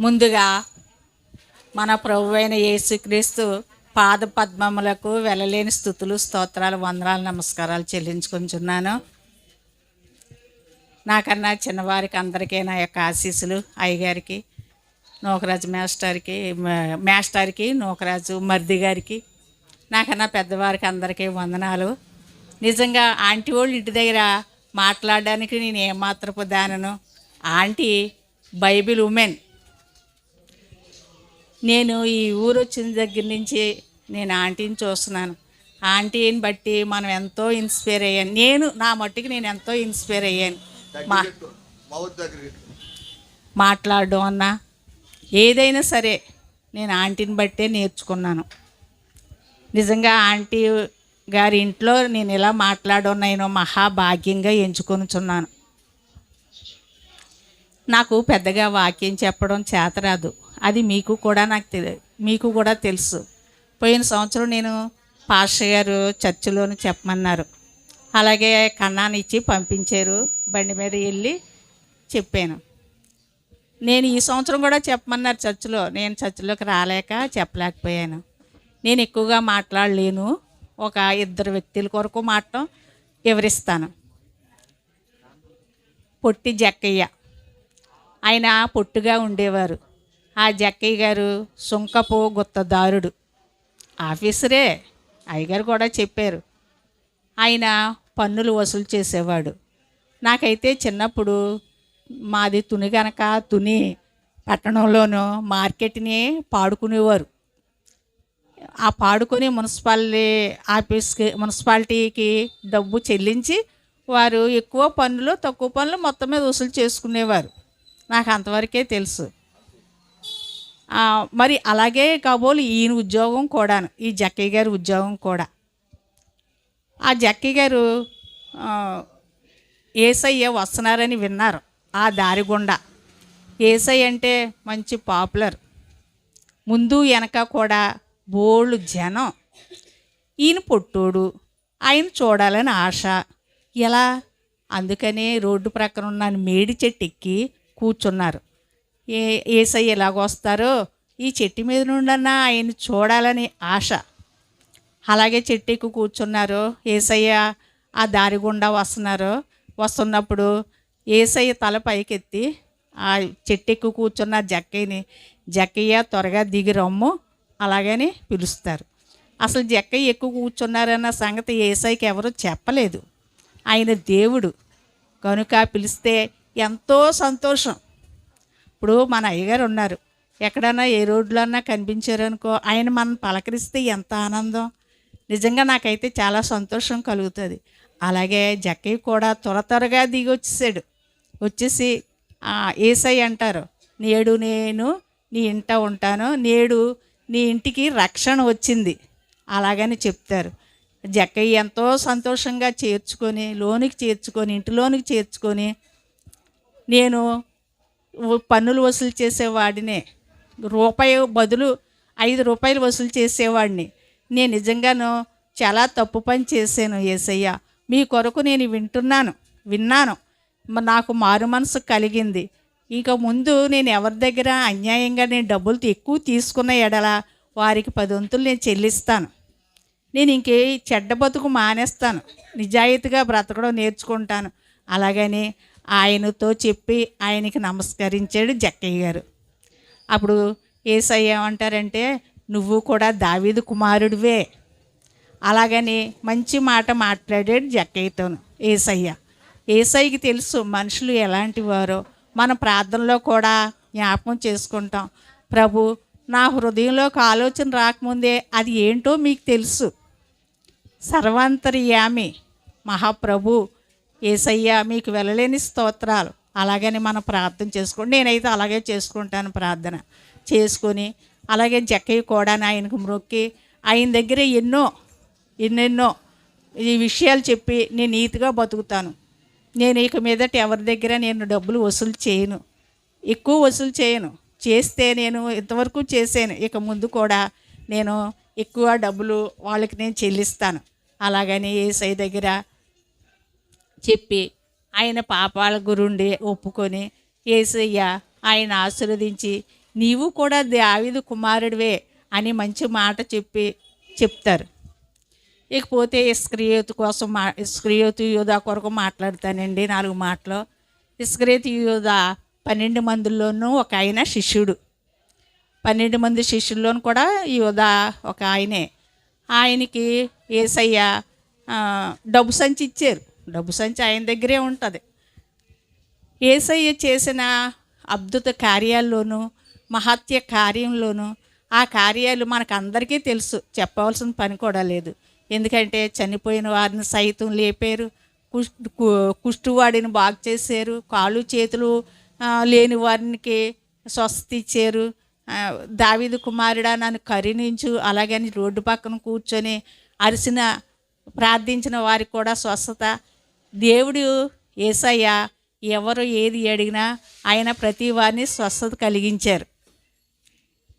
ముందుగా మన ప్రభు అయిన యేసుక్రీస్తు పాద పద్మములకు వెళ్ళలేని స్థుతులు స్తోత్రాలు వందనాలు నమస్కారాలు చెల్లించుకుంటున్నాను. నాకన్నా చిన్నవారికి అందరికీ నా యొక్క ఆశీస్సులు. అయ్యగారికి నూకరాజు మాస్టర్కి మాస్టర్కి నూకరాజు మర్ది గారికి నాకన్నా పెద్దవారికి అందరికీ వందనాలు. నిజంగా ఆంటీ వాళ్ళు ఇంటి దగ్గర మాట్లాడడానికి నేను ఏమాత్రపు దానను. Aunty Bible women. నేను ఈ ఊరు వచ్చిన దగ్గర నుంచి నేను ఆంటీని చూస్తున్నాను. ఆంటీని బట్టి మనం ఎంతో ఇన్స్పైర్ అయ్యాను. నేను నా మట్టుకు నేను ఎంతో ఇన్స్పైర్ అయ్యాను. మా మాట్లాడడం అన్నా ఏదైనా సరే నేను ఆంటీని బట్టే నేర్చుకున్నాను. నిజంగా ఆంటీ గారి ఇంట్లో నేను ఇలా మాట్లాడడం నేను మహాభాగ్యంగా ఎంచుకొనుచున్నాను. నాకు పెద్దగా వాక్యం చెప్పడం చేతరాదు అది మీకు కూడా నాకు తెలి మీకు కూడా తెలుసు. పోయిన సంవత్సరం నేను పాస్టర్ గారు చర్చిలోని చెప్పమన్నారు. అలాగే కన్నానిచ్చి ఇచ్చి పంపించారు బండి మీద వెళ్ళి చెప్పాను. నేను ఈ సంవత్సరం కూడా చెప్పమన్నారు చర్చిలో నేను చర్చిలోకి రాలేక చెప్పలేకపోయాను. నేను ఎక్కువగా మాట్లాడలేను. ఒక ఇద్దరు వ్యక్తుల కొరకు మాత్రం వివరిస్తాను. పొట్టి జక్కయ్య. ఆయన పొట్టుగా ఉండేవారు. ఆ జక్కయ్య గారు సుంకపు గుత్తదారుడు. ఆఫీసరే అయ్యగారు కూడా చెప్పారు. ఆయన పన్నులు వసూలు చేసేవాడు. నాకైతే చిన్నప్పుడు మాది తుని గనక తుని పట్టణంలోనూ మార్కెట్ని పాడుకునేవారు. ఆ పాడుకొని మున్సిపాలిటీ ఆఫీస్కి మున్సిపాలిటీకి డబ్బు చెల్లించి వారు ఎక్కువ పన్నులు తక్కువ పనులు మొత్తం మీద వసూలు చేసుకునేవారు. నాకు అంతవరకే తెలుసు. మరి అలాగే కాబోలు ఈయన ఉద్యోగం కూడాను ఈ జక్కయ్య గారి ఉద్యోగం కూడా. ఆ జక్కయ్య గారు ఏసయ్య వస్తున్నారని విన్నారు ఆ దారి గుండా. ఏసై అంటే మంచి పాపులర్. ముందు వెనక కూడా బోళ్ళు జనం. ఈయన పొట్టోడు ఆయన చూడాలని ఆశ. ఎలా? అందుకనే రోడ్డు ప్రక్కన ఉన్న మేడి చెట్టు ఎక్కి కూర్చున్నారు. ఏ ఏసై ఎలాగొస్తారో ఈ చెట్టు మీద నుండన్నా ఆయన చూడాలని ఆశ. అలాగే చెట్టు ఎక్కి కూర్చున్నారు ఏసయ్య ఆ దారి గుండా వస్తున్నారు వస్తున్నప్పుడు ఏసయ్య తల పైకెత్తి ఆ చెట్టు ఎక్కి కూర్చున్న జక్కయ్యని జక్కయ్య త్వరగా దిగి రమ్ము అలాగని పిలుస్తారు. అసలు జక్కయ్య ఎక్కువ కూర్చున్నారన్న సంగతి ఏసైకి ఎవరు చెప్పలేదు. ఆయన దేవుడు. కనుక పిలిస్తే ఎంతో సంతోషం. ఇప్పుడు మన అయ్యగారు ఉన్నారు. ఎక్కడన్నా ఏ రోడ్లో అన్నా కనిపించారు అనుకో ఆయన మనం పలకరిస్తే ఎంత ఆనందం. నిజంగా నాకైతే చాలా సంతోషం కలుగుతుంది. అలాగే జక్కయ్య కూడా త్వర త్వరగా దిగి వచ్చేసాడు. వచ్చేసి ఏసై అంటారు నేడు నేను నీ ఇంట ఉంటాను నేడు నీ ఇంటికి రక్షణ వచ్చింది అలాగని చెప్తారు. జక్కయ్య ఎంతో సంతోషంగా చేర్చుకొని లోనికి చేర్చుకొని ఇంటిలోనికి చేర్చుకొని నేను పన్నులు వసూలు చేసేవాడినే. రూపాయి బదులు ఐదు రూపాయలు వసూలు చేసేవాడిని. నేను నిజంగాను చాలా తప్పు పని చేశాను ఏసయ్య. మీ కొరకు నేను వింటున్నాను విన్నాను. నాకు మారు మనసు కలిగింది. ఇక ముందు నేను ఎవరి దగ్గర అన్యాయంగా నేను డబ్బులు ఎక్కువ తీసుకున్న ఎడల వారికి పదొంతులు నేను చెల్లిస్తాను. నేను ఇంకే చెడ్డ బతుకు మానేస్తాను. నిజాయితీగా బ్రతకడం నేర్చుకుంటాను. అలాగని ఆయనతో చెప్పి ఆయనకి నమస్కరించాడు జక్కయ్య గారు. అప్పుడు ఏసయ్య ఏమంటారంటే నువ్వు కూడా దావీదు కుమారుడివే. అలాగని మంచి మాట మాట్లాడాడు జక్కయ్యతోను ఏసయ్య. ఏసయ్యకి తెలుసు మనుషులు ఎలాంటి వారో. మన ప్రార్థనలో కూడా జ్ఞాపకం చేసుకుంటాం. ప్రభు నా హృదయంలోకి ఆలోచన రాకముందే అది ఏంటో మీకు తెలుసు. సర్వాంతర్యామి మహాప్రభు ఏసయ్య మీకు వెళ్ళలేని స్తోత్రాలు. అలాగని మనం ప్రార్థన చేసుకోండి నేనైతే అలాగే చేసుకుంటాను ప్రార్థన. చేసుకొని అలాగే జక్కయ్య కూడా ఆయనకు మ్రొక్కి ఆయన దగ్గర ఎన్నో ఎన్నెన్నో ఈ విషయాలు చెప్పి నేను నీతిగా బతుకుతాను. నేను ఇక మీదట ఎవరి దగ్గర నేను డబ్బులు వసూలు చేయను. ఎక్కువ వసూలు చేయను. చేస్తే నేను ఇంతవరకు చేశాను. ఇక ముందు కూడా నేను ఎక్కువ డబ్బులు వాళ్ళకి నేను చెల్లిస్తాను. అలాగని ఏసై దగ్గర చెప్పి ఆయన పాపాల గురుండి ఒప్పుకొని ఏసయ్య ఆయన ఆశీర్వదించి నీవు కూడా దావిదు కుమారుడివే అని మంచి మాట చెప్పి చెప్తారు. ఇకపోతే ఇస్క్రియోతు కోసం మా ఇస్క్రియోతు యూదా కొరకు మాట్లాడతానండి నాలుగు మాటలు. ఇస్క్రియోతు యూదా పన్నెండు మందిలోనూ ఒక ఆయన శిష్యుడు. పన్నెండు మంది శిష్యుల్లోనూ కూడా యూదా ఒక ఆయనే. ఆయనకి ఏసయ్య డబ్బు సంచి ఇచ్చారు డబ్బు సంచి ఆయన దగ్గరే ఉంటుంది. ఏసయ్య చేసిన అద్భుత కార్యాల్లోనూ మహత్య కార్యంలోనూ ఆ కార్యాలు మనకు అందరికీ తెలుసు. చెప్పవలసిన పని కూడా లేదు. ఎందుకంటే చనిపోయిన వారిని సైతం లేపారు. కు- కుష్టువాడిని బాగు చేశారు. కాళ్ళు చేతులు లేని వారికి స్వస్థత ఇచ్చారు. ఆ, కుమారుడా నన్ను కరుణించు. అలాగని రోడ్డు పక్కన కూర్చొని అరిసిన ప్రార్థించిన వారికి కూడా స్వస్థత దేవుడు ఏసయ్య ఎవరు ఏది అడిగినా ఆయన ప్రతి వారిని స్వస్థత కలిగించారు.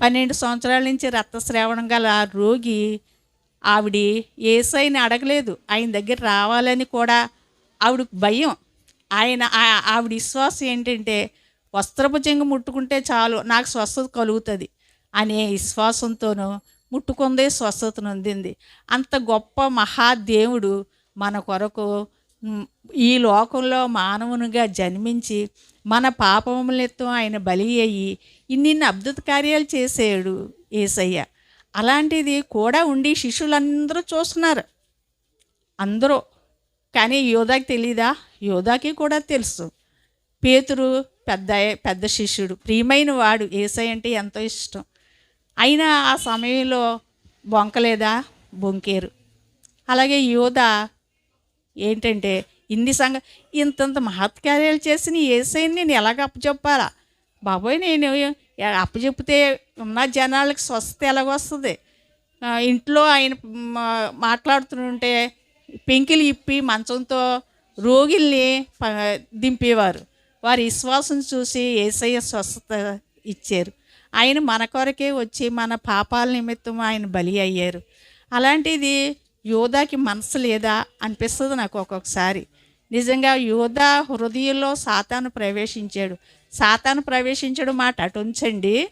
పన్నెండు సంవత్సరాల నుంచి రక్తస్రావణం గల రోగి ఆవిడ ఏసైని అడగలేదు. ఆయన దగ్గర రావాలని కూడా ఆవిడ భయం. ఆయన ఆవిడ విశ్వాసం ఏంటంటే వస్త్రపు చెంగు ముట్టుకుంటే చాలు నాకు స్వస్థత కలుగుతుంది అనే విశ్వాసంతోనూ ముట్టుకుందే స్వస్థతను అందింది. అంత గొప్ప మహాదేవుడు మన కొరకు ఈ లోకంలో మానవునిగా జన్మించి మన పాపములెత్తం ఆయన బలి అయ్యి ఇన్నిన్ని అద్భుత కార్యాలు చేసాడు ఏసయ్య. అలాంటిది కూడా ఉండి శిష్యులందరూ చూస్తున్నారు. అందరూ. కానీ యోధాకి తెలీదా? యోధాకి కూడా తెలుసు. పేతురు పెద్ద పెద్ద శిష్యుడు. ప్రియమైన వాడు. ఏసై అంటే ఎంతో ఇష్టం. అయినా ఆ సమయంలో బొంకలేదా? బొంకేరు. అలాగే యోధ ఏంటంటే ఇన్ని సంఘ ఇంతంత మహత్కార్యాలు చేసిన ఏసైని నేను ఎలాగ అప్పచెప్పాలా? బాబోయ్ నేను ఎ- అప్పచెప్తే ఉన్న జనాలకు స్వస్థత ఎలాగొస్తుంది? ఇంట్లో ఆయన మా- మాట్లాడుతుంటే పెంకిలు ఇప్పి మంచంతో రోగిల్ని దింపేవారు. వారి విశ్వాసం చూసి ఏసయ్య స్వస్థత ఇచ్చారు. ఆయన మన కొరకే వచ్చి మన పాపాల నిమిత్తం ఆయన బలి అయ్యారు. అలాంటిది యోధాకి మనసు లేదా అనిపిస్తుంది నాకు ఒక్కొక్కసారి. నిజంగా యోధా హృదయంలో సాతాను ప్రవేశించాడు. సాతాను ప్రవేశించడం మాట అటు ఉంచండి.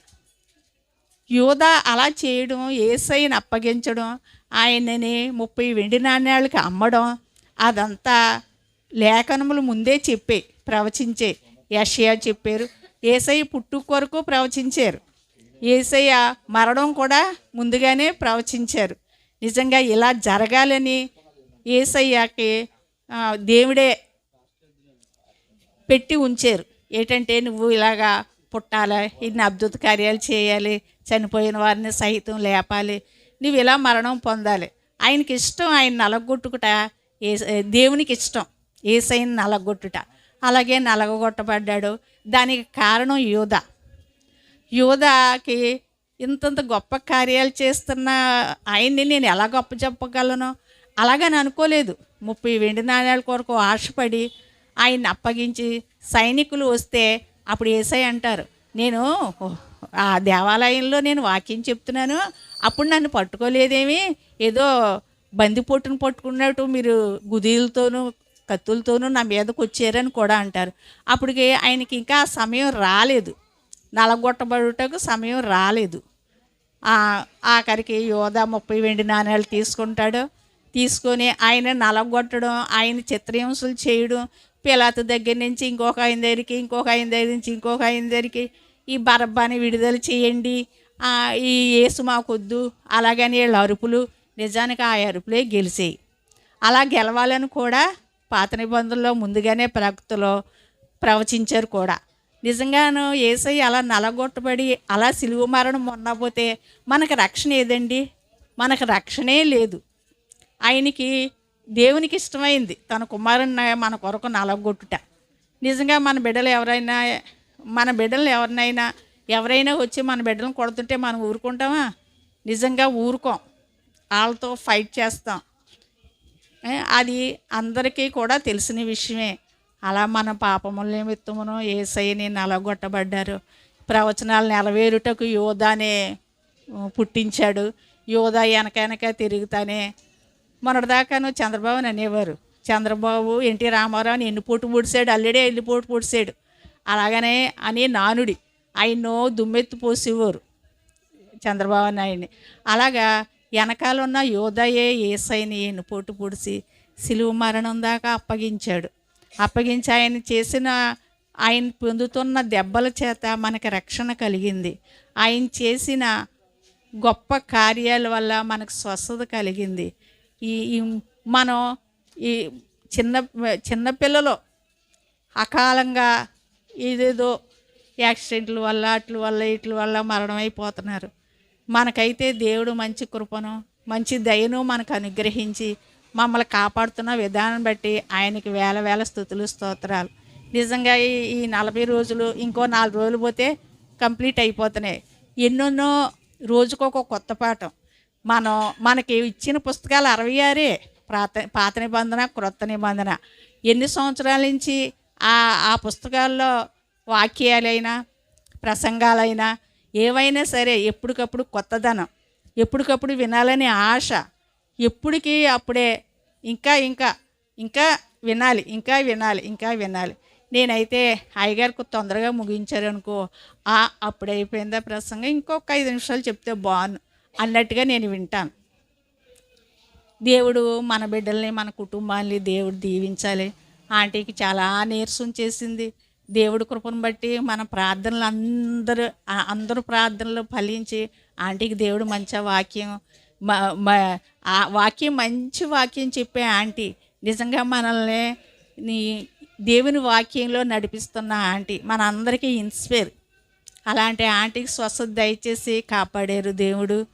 యోధ అలా చేయడం ఏసైని అప్పగించడం ఆయనని ముప్పై వెండి నాణ్యాలకి అమ్మడం అదంతా లేఖనములు ముందే చెప్పే ప్రవచించే యషయా చెప్పారు. ఏసై పుట్టు కొరకు ప్రవచించారు. ఏసయ్య మరణం కూడా ముందుగానే ప్రవచించారు. నిజంగా ఇలా జరగాలని ఏసయ్యాకి దేవుడే పెట్టి ఉంచారు. ఏంటంటే నువ్వు ఇలాగా పుట్టాలి ఇన్ని అద్భుత కార్యాలు చేయాలి చనిపోయిన వారిని సహితం లేపాలి నువ్వు ఇలా మరణం పొందాలి. ఆయనకి ఇష్టం ఆయన నలగొట్టుకుట ఏ దేవునికి ఇష్టం ఏసైని నలగొట్టుట. అలాగే నలగొట్టబడ్డాడు. దానికి కారణం యోధ యూధకి ఇంతంత గొప్ప కార్యాలు చేస్తున్న ఆయన్ని నేను ఎలా గొప్ప చెప్పగలను? అలాగని అనుకోలేదు. ముప్పై వెండి నాణ్యాల కొరకు ఆశపడి ఆయన్ని అప్పగించి సైనికులు వస్తే అప్పుడు ఏసై అంటారు నేను ఆ దేవాలయంలో నేను వాక్యం చెప్తున్నాను అప్పుడు నన్ను పట్టుకోలేదేమి? ఏదో బందిపోటును పట్టుకున్నట్టు మీరు గుదీలతోనూ కత్తులతోనూ నా మీదకు వచ్చారని కూడా అంటారు. అప్పటికి ఆయనకి ఇంకా సమయం రాలేదు. నలగొట్టబడుటకు సమయం రాలేదు. ఆఖరికి యోధ ముప్పై వెండి నాణ్యాలు తీసుకుంటాడు. తీసుకొని ఆయన నలగొట్టడం ఆయన చిత్రహింసలు చేయడం. పిలాత దగ్గర నుంచి ఇంకొక ఆయన దగ్గరికి ఇంకొక ఆయన దగ్గర నుంచి ఇంకొక ఆయన దగ్గరికి ఈ బరబ్బాని విడుదల చేయండి. ఈ యేసు మాకొద్దు. అలాగని వీళ్ళ అరుపులు నిజానికి ఆ అరుపులే గెలిచాయి. అలా గెలవాలని కూడా పాత నిబంధనలో ముందుగానే ప్రవక్తలో ప్రవచించారు కూడా. నిజంగాను ఏసై అలా నలగొట్టబడి అలా సిలువ మరణం మొన్నపోతే మనకు రక్షణ ఏదండి? మనకు రక్షణే లేదు. ఆయనకి దేవునికి ఇష్టమైంది. తన కుమారుని మన కొరకు నలగొట్టుట. నిజంగా మన బిడ్డలు ఎవరైనా మన బిడ్డలు ఎవరినైనా ఎవరైనా వచ్చి మన బిడ్డలను కొడుతుంటే మనం ఊరుకుంటామా? నిజంగా ఊరుకోం. వాళ్ళతో ఫైట్ చేస్తాం. అది అందరికీ కూడా తెలిసిన విషయమే. అలా మన పాపముల నిమిత్తమును ఏసైని నలగొట్టబడ్డారు. ప్రవచనాలు నెలవేరుటకు యోధానే పుట్టించాడు. యోధ వెనక వెనక తిరుగుతానే. మొన్నటిదాకాను చంద్రబాబు అని అనేవారు. చంద్రబాబు ఎన్టీ రామారావుని ఎన్ని పోటు పొడిచాడు అల్లడే ఎన్ని పోటు పొడిచాడు అలాగనే అని నానుడి. ఆయన్నో దుమ్మెత్తి పోసేవారు చంద్రబాబు నాయుడిని అలాగా వెనకాల ఉన్న యోధయే ఏసైని ఎన్ని పోటు పొడిచి సిలువు మరణం దాకా అప్పగించాడు. అప్పగించి ఆయన చేసిన ఆయన పొందుతున్న దెబ్బల చేత మనకు రక్షణ కలిగింది. ఆయన చేసిన గొప్ప కార్యాల వల్ల మనకు స్వస్థత కలిగింది. ఈ మనం ఈ చిన్న చిన్నపిల్లలు అకాలంగా ఇదేదో యాక్సిడెంట్ల వల్ల అట్ల వల్ల ఇట్ల వల్ల మరణం అయిపోతున్నారు. మనకైతే దేవుడు మంచి కృపను మంచి దయను మనకు అనుగ్రహించి మమ్మల్ని కాపాడుతున్న విధానం బట్టి ఆయనకి వేల వేల స్థుతులు స్తోత్రాలు. నిజంగా ఈ ఈ నలభై రోజులు ఇంకో నాలుగు రోజులు పోతే కంప్లీట్ అయిపోతున్నాయి. ఎన్నెన్నో రోజుకొక కొత్త పాఠం. మనం మనకి ఇచ్చిన పుస్తకాలు అరవై ఆరే. పాత పాత నిబంధన క్రొత్త నిబంధన. ఎన్ని సంవత్సరాల నుంచి ఆ ఆ పుస్తకాల్లో వాక్యాలైనా ప్రసంగాలైనా ఏవైనా సరే ఎప్పటికప్పుడు కొత్తదనం ఎప్పటికప్పుడు వినాలనే ఆశ ఎప్పటికీ అప్పుడే ఇంకా ఇంకా ఇంకా వినాలి ఇంకా వినాలి ఇంకా వినాలి. నేనైతే అయ్యగారికి తొందరగా ముగించారు అనుకో ఆ అప్పుడే అయిపోయిందా ప్రసంగం. ఇంకొక ఐదు నిమిషాలు చెప్తే బాగుండు అన్నట్టుగా నేను వింటాను. దేవుడు మన బిడ్డల్ని మన కుటుంబాన్ని దేవుడు దీవించాలి. ఆంటీకి చాలా నీరసం చేసింది. దేవుడి కృపను బట్టి మన ప్రార్థనలు అందరూ అందరూ ప్రార్థనలు ఫలించి ఆంటీకి దేవుడు మంచి వాక్యం వాక్యం మంచి వాక్యం చెప్పే ఆంటీ. నిజంగా మనల్ని నీ దేవుని వాక్యంలో నడిపిస్తున్న ఆంటీ. మన అందరికీ ఇన్స్పైర్. అలాంటి ఆంటీకి స్వస్థత దయచేసి కాపాడారు దేవుడు.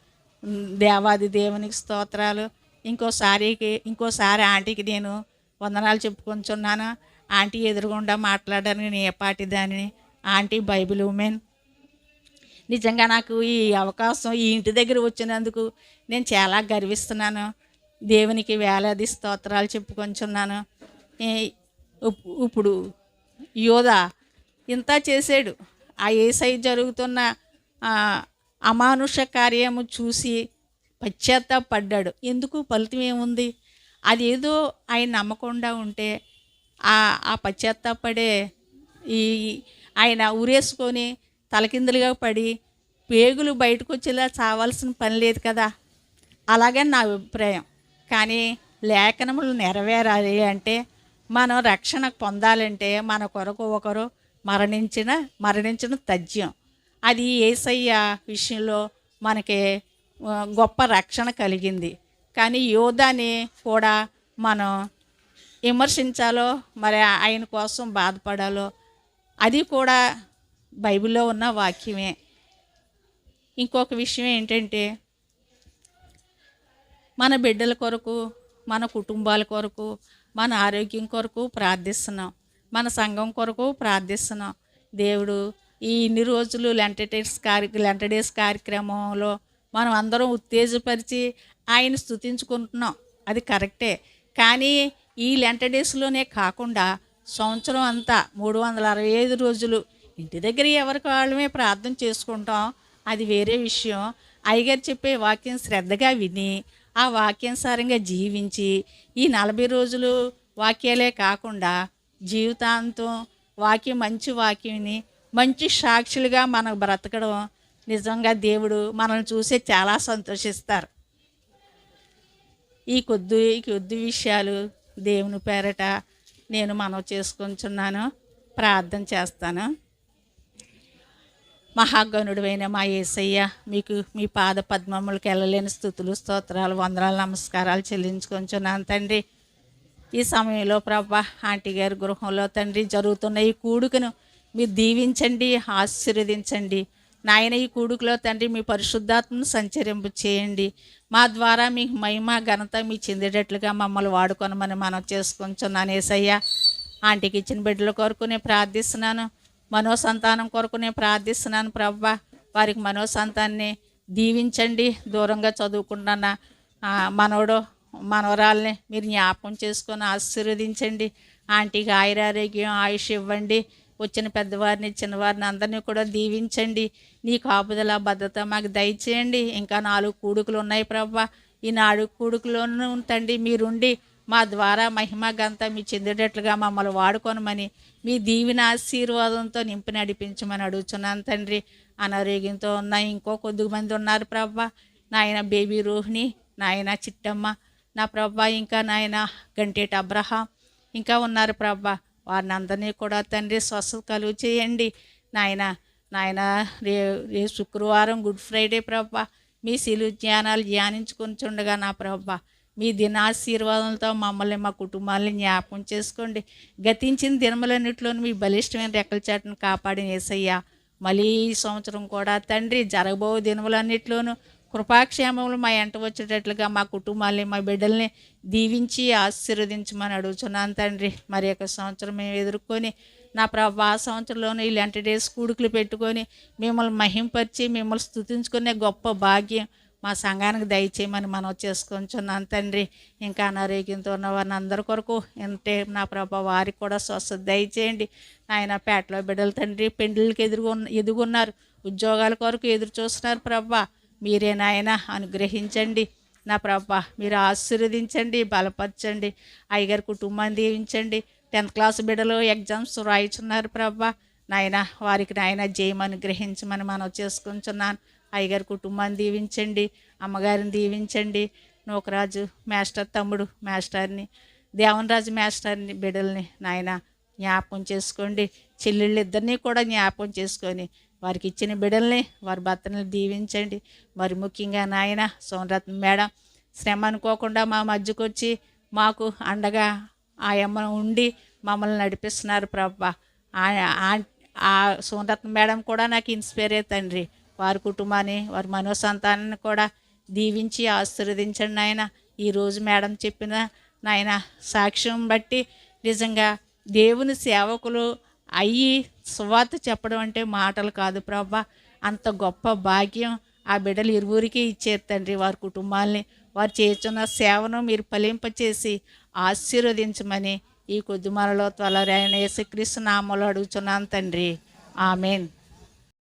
దేవాది దేవునికి స్తోత్రాలు. ఇంకోసారికి ఇంకోసారి ఆంటీకి నేను వందనాలు చెప్పుకొంచున్నాను ఆంటీ ఎదురుగుండా మాట్లాడడానికి నేపాటి పాటి దానిని? Aunty Bible women. నిజంగా నాకు ఈ అవకాశం ఈ ఇంటి దగ్గర వచ్చినందుకు నేను చాలా గర్విస్తున్నాను. దేవునికి వేలాది స్తోత్రాలు చెప్పుకొంచున్నాను. ఇప్పుడు యోధ ఇంత చేశాడు. ఆ ఏసై జరుగుతున్న అమానుష కార్యము చూసి పశ్చాత్తాపడ్డాడు. ఎందుకు? ఫలితం ఏముంది? అదేదో ఆయన నమ్మకుండా ఉంటే ఆ ఆ పశ్చాత్తాపడే ఈ ఆయన ఊరేసుకొని తలకిందులుగా పడి పేగులు బయటకు వచ్చేలా చావాల్సిన పని లేదు కదా. అలాగే నా అభిప్రాయం. కానీ లేఖనములు నెరవేరాలి అంటే మనం రక్షణ పొందాలంటే మన కొరకు ఒకరు మరణించిన మరణించిన తథ్యం అది ఏసయ్య విషయంలో మనకి గొప్ప రక్షణ కలిగింది. కానీ యోధాని కూడా మనం విమర్శించాలో మరి ఆయన కోసం బాధపడాలో అది కూడా బైబిల్లో ఉన్న వాక్యమే. ఇంకొక విషయం ఏంటంటే మన బిడ్డల కొరకు మన కుటుంబాల కొరకు మన ఆరోగ్యం కొరకు ప్రార్థిస్తున్నాం. మన సంఘం కొరకు ప్రార్థిస్తున్నాం. దేవుడు ఈ ఇన్ని రోజులు లెంట కార్య లెంట డేస్ కార్యక్రమంలో మనం అందరం ఉత్తేజపరిచి ఆయన స్తుతించుకుంటున్నాం. అది కరెక్టే. కానీ ఈ లెంట డేస్లోనే కాకుండా సంవత్సరం అంతా మూడు వందల అరవై ఐదు రోజులు ఇంటి దగ్గర ఎవరికి వాళ్ళమే ప్రార్థన చేసుకుంటాం అది వేరే విషయం. అయ్యగారు చెప్పే వాక్యం శ్రద్ధగా విని ఆ వాక్యానుసారంగా జీవించి ఈ నలభై రోజులు వాక్యాలే కాకుండా జీవితాంతం వాక్యం మంచి వాక్యంని మంచి సాక్షులుగా మనకు బ్రతకడం నిజంగా దేవుడు మనల్ని చూసే చాలా సంతోషిస్తారు. ఈ కొద్ది ఈ కొద్ది విషయాలు దేవుని పేరట నేను మనం చేసుకుంటున్నాను. ప్రార్థన చేస్తాను. మహాగణుడువైన మా యేసయ్య మీకు మీ పాద పద్మములకు వెళ్ళలేని స్థుతులు స్తోత్రాలు వందనాలు నమస్కారాలు చెల్లించుకొంచున్నాను తండ్రి. ఈ సమయంలో ప్రభా ఆంటీ గారి గృహంలో తండ్రి జరుగుతున్న ఈ కూడుకను మీరు దీవించండి ఆశీర్వదించండి. నాయన ఈ కూడుకులో తండ్రి మీ పరిశుద్ధాత్మను సంచరింపు చేయండి. మా ద్వారా మీకు మహిమ ఘనత మీ చెందేటట్లుగా మమ్మల్ని వాడుకొనమని మనం చేసుకుంటున్నాను ఏసయ్య ఆంటీకి ఇచ్చిన బిడ్డల కోరుకునే ప్రార్థిస్తున్నాను. మనోసంతానం కొరకు నేను ప్రార్థిస్తున్నాను ప్రవ్వ. వారికి మనోసంతాన్ని దీవించండి. దూరంగా చదువుకుంటున్న మనవడు మనవరాల్ని మీరు జ్ఞాపకం చేసుకొని ఆశీర్వదించండి. ఆంటీకి ఆయురారోగ్యం ఆయుష్ ఇవ్వండి. వచ్చిన పెద్దవారిని చిన్నవారిని అందరినీ కూడా దీవించండి. నీ కాపుదల భద్రత మాకు దయచేయండి. ఇంకా నాలుగు కూడుకులు ఉన్నాయి ప్రభా ఈ నాలుగు కూడుకులోనూ తండ్రి మీరుండి మా ద్వారా మహిమగంతా మీ చెందేటట్లుగా మమ్మల్ని వాడుకొనమని మీ దీవిన ఆశీర్వాదంతో నింపి నడిపించమని అడుగుతున్నాను తండ్రి. అనారోగ్యంతో ఉన్న ఇంకో కొద్ది మంది ఉన్నారు ప్రభా. నాయన బేబీ రోహిణి నాయన చిట్టమ్మ నా ప్రభా ఇంకా నాయన గంటేట అబ్రహాం ఇంకా ఉన్నారు ప్రభా. వారిని అందరినీ కూడా తండ్రి స్వస్థత కలుగు చేయండి. నాయన నాయన రే రే శుక్రవారం గుడ్ ఫ్రైడే ప్రభా. మీ శిలు జ్ఞానాలు ధ్యానించుకొని నా ప్రభా. మీ దినాశీర్వాదంతో మమ్మల్ని మా కుటుంబాలని జ్ఞాపకం చేసుకోండి. గతించిన దినములన్నింటిలోనూ మీ బలిష్టమైన రెక్కల చాటును కాపాడిన ఏసయ్య. మళ్ళీ ఈ సంవత్సరం కూడా తండ్రి జరగబో దినములన్నింటిలోనూ కృపాక్షేమములు మా ఎంట వచ్చేటట్లుగా మా కుటుంబాల్ని మా బిడ్డల్ని దీవించి ఆశీర్వదించమని అడుగుతున్నాను తండ్రి. మరి యొక్క సంవత్సరం మేము ఎదుర్కొని నా ప్రభా సంవత్సరంలోనూ ఇలాంటి డేస్ కూడుకులు పెట్టుకొని మిమ్మల్ని మహింపరిచి మిమ్మల్ని స్థుతించుకునే గొప్ప భాగ్యం మా సంఘానికి దయచేయమని మనం చేసుకొంచున్నాను తండ్రి. ఇంకా అనారోగ్యంతో ఉన్న వారిని అందరి కొరకు అంటే నా ప్రభా వారికి కూడా స్వస్థత దయచేయండి. ఆయన పేటలో బిడ్డలు తండ్రి పెండ్లకి ఎదురుగు ఎదుగున్నారు. ఉద్యోగాల కొరకు ఎదురు చూస్తున్నారు ప్రభా. మీరే నాయన అనుగ్రహించండి. నా ప్రభా మీరు ఆశీర్వదించండి బలపరచండి. అయ్యగారి కుటుంబాన్ని దీవించండి. టెన్త్ క్లాస్ బిడ్డలు ఎగ్జామ్స్ రాయిచున్నారు ప్రభా. నాయన వారికి నాయన జయం అనుగ్రహించమని మనం చేసుకుంటున్నాను అయ్యగారి కుటుంబాన్ని దీవించండి అమ్మగారిని దీవించండి. నూకరాజు మాస్టర్ తమ్ముడు మాస్టర్ని దేవనరాజు మాస్టర్ని బిడ్డల్ని నాయన జ్ఞాపకం చేసుకోండి. చెల్లెళ్ళు ఇద్దరిని కూడా జ్ఞాపకం చేసుకొని వారికి ఇచ్చిన బిడ్డల్ని వారి భర్తని దీవించండి. మరి ముఖ్యంగా నాయన సోనరత్న మేడం శ్రమ అనుకోకుండా మా మధ్యకొచ్చి మాకు అండగా ఆ అమ్మ ఉండి మమ్మల్ని నడిపిస్తున్నారు ప్రభా. ఆ- సోనరత్న మేడం కూడా నాకు ఇన్స్పైర్ అయ్యే తండ్రి. వారి కుటుంబాన్ని వారి మనోసంతానాన్ని కూడా దీవించి ఆశీర్వదించండి నాయన. ఈరోజు మేడం చెప్పిన నాయన సాక్ష్యం బట్టి నిజంగా దేవుని సేవకులు అయ్యి స్వాత చెప్పడం అంటే మాటలు కాదు ప్రభా. అంత గొప్ప భాగ్యం ఆ బిడ్డలు ఇరువురికి ఇచ్చారు తండ్రి వారి కుటుంబాల్ని. వారు చేస్తున్న సేవను మీరు ఫలింపచేసి ఆశీర్వదించమని ఈ కొద్దిమాలలో త్వరలో త్వరలో యేసుక్రీస్తు నామలు అడుగుతున్నాను తండ్రి. ఆమెన్.